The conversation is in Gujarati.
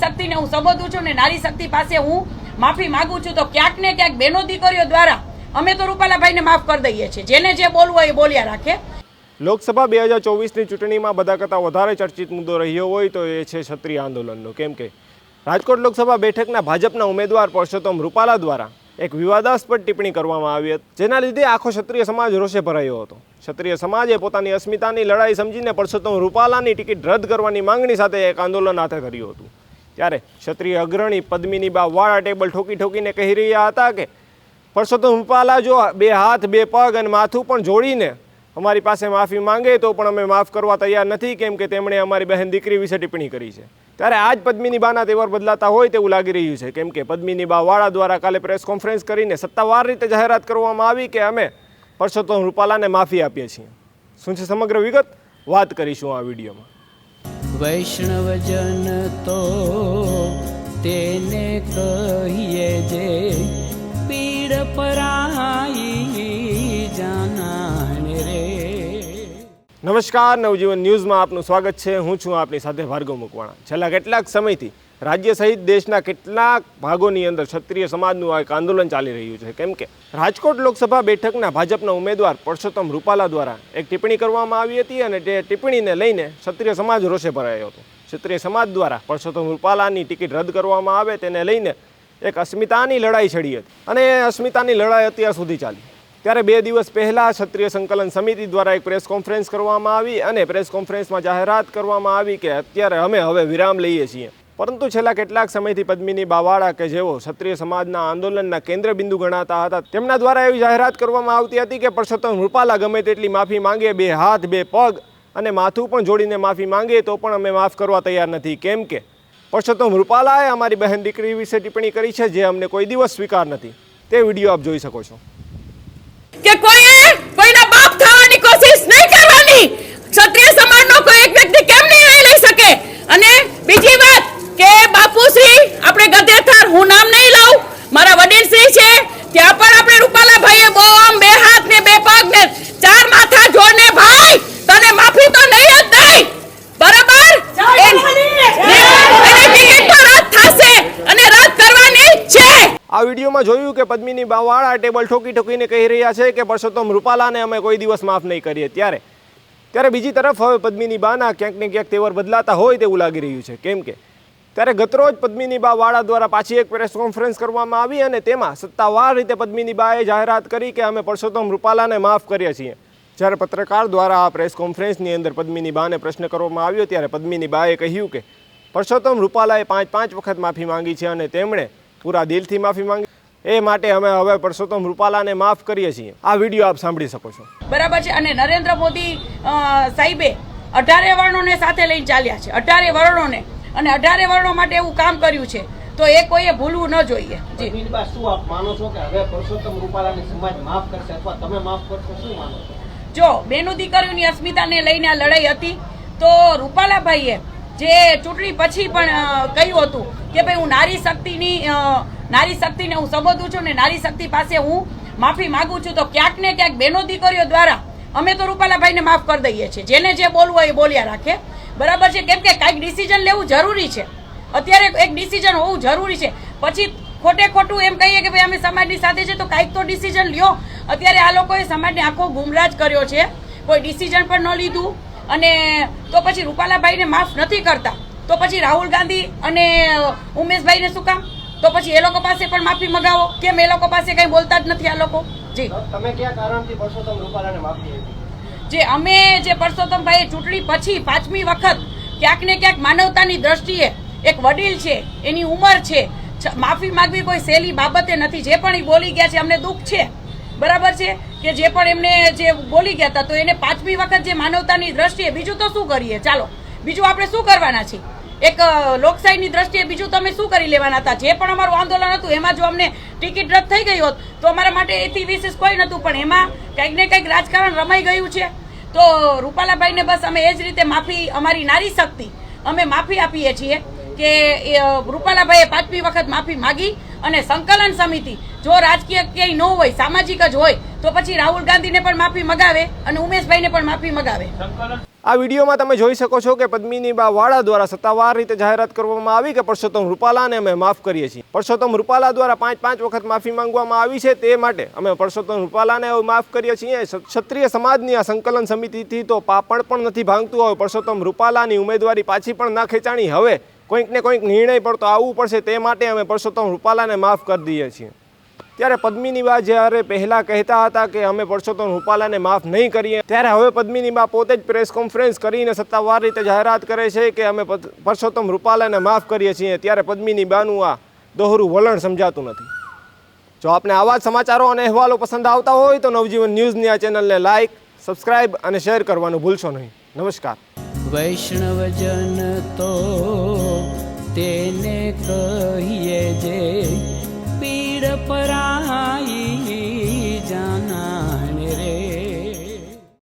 શક્તિને હું સંબોધું છું ને નારી શક્તિ પાસે હું માફી માગું છું, તો ક્યાંક ને ક્યાંક બહેનો દીકરીઓ દ્વારા અમે તો રૂપાલાભાઈને માફ કરી દઈએ છીએ. જેને જે બોલવું હોય એ બોલ્યા રાખે. લોકસભા બે હજાર ચોવીસની ચૂંટણીમાં બધા કરતાં વધારે ચર્ચિત મુદ્દો રહ્યો હોય તો એ છે ક્ષત્રિય આંદોલનનો. કેમ કે રાજકોટ લોકસભા બેઠકના ભાજપના ઉમેદવાર પરસોત્તમ રૂપાલા દ્વારા એક વિવાદાસ્પદ ટિપ્પણી કરવામાં આવી હતી, જેના લીધે આખો ક્ષત્રિય સમાજ રોષે ભરાયો હતો. ક્ષત્રિય સમાજે પોતાની અસ્મિતાની લડાઈ સમજીને પરસોત્તમ રૂપાલાની ટિકિટ રદ કરવાની માંગણી સાથે એક આંદોલન હાથે કર્યું હતું. ત્યારે ક્ષત્રિય અગ્રણી પદ્મિની બા વાળા ટેબલ ઠોકી ઠોકીને કહી રહ્યા હતા કે, પરસોત્તમ રૂપાલા જો બે હાથ, બે પગ અને માથું પણ જોડીને અમારી પાસે માફી માંગે તો પણ અમે માફ કરવા તૈયાર નથી, કેમ કે તેમણે અમારી બહેન દીકરી વિશે ટિપ્પણી કરી છે. ત્યારે આ પદ્મિની પદ્મિનીબાના તહેવાર બદલાતા હોય તેવું લાગી રહ્યું છે. કેમ કે પદ્મિની બા વાળા દ્વારા કાલે પ્રેસ કોન્ફરન્સ કરીને સત્તાવાર રીતે જાહેરાત કરવામાં આવી કે અમે પરસોત્તમ રૂપાલાને માફી આપીએ છીએ. શું છે સમગ્ર વિગત? વાત કરીશું આ વિડીયોમાં. વૈષ્ણવજન તો તેને કહીએ જે પીડ પરાઈ નમસ્કાર, નવજીવન ન્યૂઝમાં આપનું સ્વાગત છે. હું છું આપની સાથે ભાર્ગવ મકવાણા. છેલ્લા કેટલાક સમયથી રાજ્ય સહિત દેશના કેટલાક ભાગોની અંદર ક્ષત્રિય સમાજનું એક આંદોલન ચાલી રહ્યું છે. કેમ કે રાજકોટ લોકસભા બેઠકના ભાજપના ઉમેદવાર પરસોત્તમ રૂપાલા દ્વારા એક ટિપ્પણી કરવામાં આવી હતી અને તે ટિપ્પણીને લઈને ક્ષત્રિય સમાજ રોષે ભરાયો હતો. ક્ષત્રિય સમાજ દ્વારા પરસોત્તમ રૂપાલાની ટિકિટ રદ કરવામાં આવે, તેને લઈને એક અસ્મિતાની લડાઈ છડી હતી. અને એ અસ્મિતાની લડાઈ અત્યાર સુધી ચાલી. ત્યારે બે દિવસ પહેલા ક્ષત્રિય સંકલન સમિતિ દ્વારા એક પ્રેસ કોન્ફરન્સ કરવામાં આવી અને પ્રેસ કોન્ફરન્સમાં જાહેરાત કરવામાં આવી કે અત્યારે અમે હવે વિરામ લઈએ છીએ. પરંતુ છેલ્લા કેટલાક સમયથી પદ્મિની બાવાળા કે જેઓ ક્ષત્રિય સમાજના આંદોલનના કેન્દ્ર બિંદુ ગણાતા હતા, તેમના દ્વારા એવી જાહેરાત કરવામાં આવતી હતી કે પરસોત્તમ રૂપાલા ગમે તેટલી માફી માંગે, બે હાથ, બે પગ અને માથું પણ જોડીને માફી માંગે તો પણ અમે માફ કરવા તૈયાર નથી. કેમ કે પરસોત્તમ રૂપાલાએ અમારી બહેન દીકરી વિશે ટિપ્પણી કરી છે, જે અમને કોઈ દિવસ સ્વીકાર નથી. તે વીડિયો આપ જોઈ શકો છો. કે કોઈએ કોઈના બાપ થવાની કોશિશ નહીં કરવાની. ક્ષત્રિય સમાજનો કોઈ એક વ્યક્તિ કેમ નિર્ણય લઈ શકે? અને બીજી વાત કે બાપુશ્રી, આપણે ગધેથર હું નામ નહીં લઉં મારા વડીલશ્રી છે ત્યાં પણ આપણે રૂપાલા ભાઈએ બહુ આમ બે હાથ ને બે પગ ને ચાર માથા જોડને ભાઈ તને માફી તો નહીં જ દઈ બરાબર એન- ને- એની ટિકિટ તો રદ થશે અને રદ કરવાની જ છે આ વિડીયોમાં જોયું કે પદ્મિની બાવાળા ટેબલ ઠોકી ઠોકીને કહી રહ્યા છે કે પરસોત્તમ રૂપાલાને અમે કોઈ દિવસ માફ નહીં કરીએ. ત્યારે ત્યારે બીજી તરફ હવે પદ્મિની બાના ક્યાંક ને ક્યાંક તેવર બદલાતા હોય તેવું લાગી રહ્યું છે. કેમ કે, ત્યારે ગતરોજ પદ્મિની બા વાળા દ્વારા પાછી એક પ્રેસ કોન્ફરન્સ કરવામાં આવી અને તેમાં સત્તાવાર રીતે પદ્મિની બાએ જાહેરાત કરી કે અમે પરસોત્તમ રૂપાલાને માફ કરીએ છીએ. જ્યારે પત્રકાર દ્વારા આ પ્રેસ કોન્ફરન્સની અંદર પદ્મિની બાને પ્રશ્ન કરવામાં આવ્યો, ત્યારે પદ્મિની બાએ કહ્યું કે પરસોત્તમ રૂપાલાએ પાંચ પાંચ વખત માફી માંગી છે અને તેમણે પૂરા દિલથી માફી માંગી. એ માટે અમે હવે પરસોત્તમ રૂપાલાને માફ કરીએ છીએ. આ વીડિયો આપ સાંભળી શકો છો. બરાબર છે અને નરેન્દ્ર મોદી સાહેબે અઢારે વર્ણોને સાથે લઈને ચાલ્યા છે. અઢારે વર્ણોને અને અઢારે વર્ણો માટે એવું કામ કર્યું છે. તો એ કોઈએ ભૂલવું ન જોઈએ. જી. શું આપ માનો છો કે હવે પરસોત્તમ રૂપાલાને સમાજ માફ કરશે અથવા તમે માફ કરશો? શું માનો છો? જો બેનો દીકરીઓની અસ્મિતાને લઈને આ લડાઈ હતી તો રૂપાલાભાઈએ જે ચૂંટણી પછી પણ કહ્યું હતું કે ભાઈ હું નારી શક્તિની નારી શક્તિને હું સંબોધું છું ને નારી શક્તિ પાસે હું માફી માગું છું, તો ક્યાંક ને ક્યાંક બહેનો દીકરીઓ દ્વારા અમે તો રૂપાલાભાઈને માફ કરી દઈએ છીએ. જેને જે બોલવું હોય એ બોલ્યા રાખે. બરાબર છે? કેમ કે કાંઈક ડિસિઝન લેવું જરૂરી છે. અત્યારે એક ડિસિઝન હોવું જરૂરી છે. પછી ખોટે ખોટું એમ કહીએ કે ભાઈ અમે સમાજની સાથે છે, તો કાંઈક તો ડિસિઝન લ્યો. અત્યારે આ લોકોએ સમાજને આખો ગુમરાજ કર્યો છે. કોઈ ડિસિઝન પણ ન લીધું. અને તો પછી રૂપાલાભાઈને માફ નથી કરતા. તો પછી રાહુલ ગાંધી અને ઉમેશભાઈને શું કામ? તો પછી એ લોકો પાસે પણ માફી મગાવો. કેમ? એ લોકો પાસે કંઈ બોલતા જ નથી આ લોકો. જી. તમે કયા કારણથી પરસોત્તમ રૂપાલાને માફી આપી? જે અમે જે પરસોત્તમભાઈએ ચૂંટણી પછી પાંચમી વખત ક્યાંક ને ક્યાંક માનવતાની દ્રષ્ટિએ એક વડીલ છે એની ઉંમર છે માફી માંગવી કોઈ સહેલી બાબતે નથી. જે પણ એ બોલી ગયા છે અમને દુઃખ છે. બરાબર છે? કે જે પણ એમને જે બોલી ગયા હતા તો એને પાંચમી વખત જે માનવતાની દ્રષ્ટિએ બીજું તો શું કરીએ? ચાલો બીજું આપણે શું કરવાના છીએ? એક લોકશાહીની દ્રષ્ટિએ બીજું તમે શું કરી લેવાના હતા? જે પણ અમારું આંદોલન હતું, એમાં જો અમને ટિકિટ રદ થઈ ગઈ હોત, તો અમારા માટે એથી વિશેષ કોઈ નહોતું. પણ એમાં કંઈક ને કંઈક રાજકારણ રમાઈ ગયું છે. તો રૂપાલાભાઈને બસ અમે એ જ રીતે માફી, અમારી નારી શક્તિ, અમે માફી આપીએ છીએ કે રૂપાલાભાઈએ પાંચમી વખત માફી માગી અને સંકલન સમિતિ, જો રાજકીય ક્યાંય ન હોય, સામાજિક જ હોય, તો પછી રાહુલ ગાંધીને પણ માફી મગાવે અને ઉમેશભાઈને પણ માફી મગાવે. આ વિડીયોમાં તમે જોઈ શકો છો કે પદ્મિની બા વાળા દ્વારા સત્તાવાર રીતે જાહેરાત કરવામાં આવી કે પરસોત્તમ રૂપાલાને અમે માફ કરીએ છીએ. પરસોત્તમ રૂપાલા દ્વારા પાંચ પાંચ વખત માફી માંગવામાં આવી છે તે માટે અમે પરસોત્તમ રૂપાલાને માફ કરીએ છીએ. ક્ષત્રિય સમાજની આ સંકલન સમિતિથી તો પાપડ પણ નથી ભાંગતું હોય પરસોત્તમ રૂપાલાની ઉમેદવારી પાછી પણ ના ખેંચાણી. હવે કોઈક ને કોઈક નિર્ણય પર તો આવવું પડશે, તે માટે અમે પરસોત્તમ રૂપાલાને માફ કરી દઈએ છીએ. ત્યારે પદ્મિની બા જ્યારે પહેલા કહેતા હતા કે અમે પરસોત્તમ રૂપાલાને માફ નહીં કરીએ, ત્યારે હવે પદ્મિની બા પોતે જ પ્રેસ કોન્ફરન્સ કરીને સત્તાવાર રીતે જાહેરાત કરે છે કે અમે પરસોત્તમ રૂપાલાને માફ કરીએ છીએ. ત્યારે પદ્મિની બાનું આ દોહરું વલણ સમજાતું નથી. જો આપને આવા જ સમાચારો અને અહેવાલો પસંદ આવતા હોય તો નવજીવન ન્યૂઝની આ ચેનલને લાઇક સબસ્ક્રાઇબ અને શેર કરવાનું ભૂલશો નહીં. નમસ્કાર. વૈષ્ણવજન તો તેને કહીએ જે પીડ પરાઈ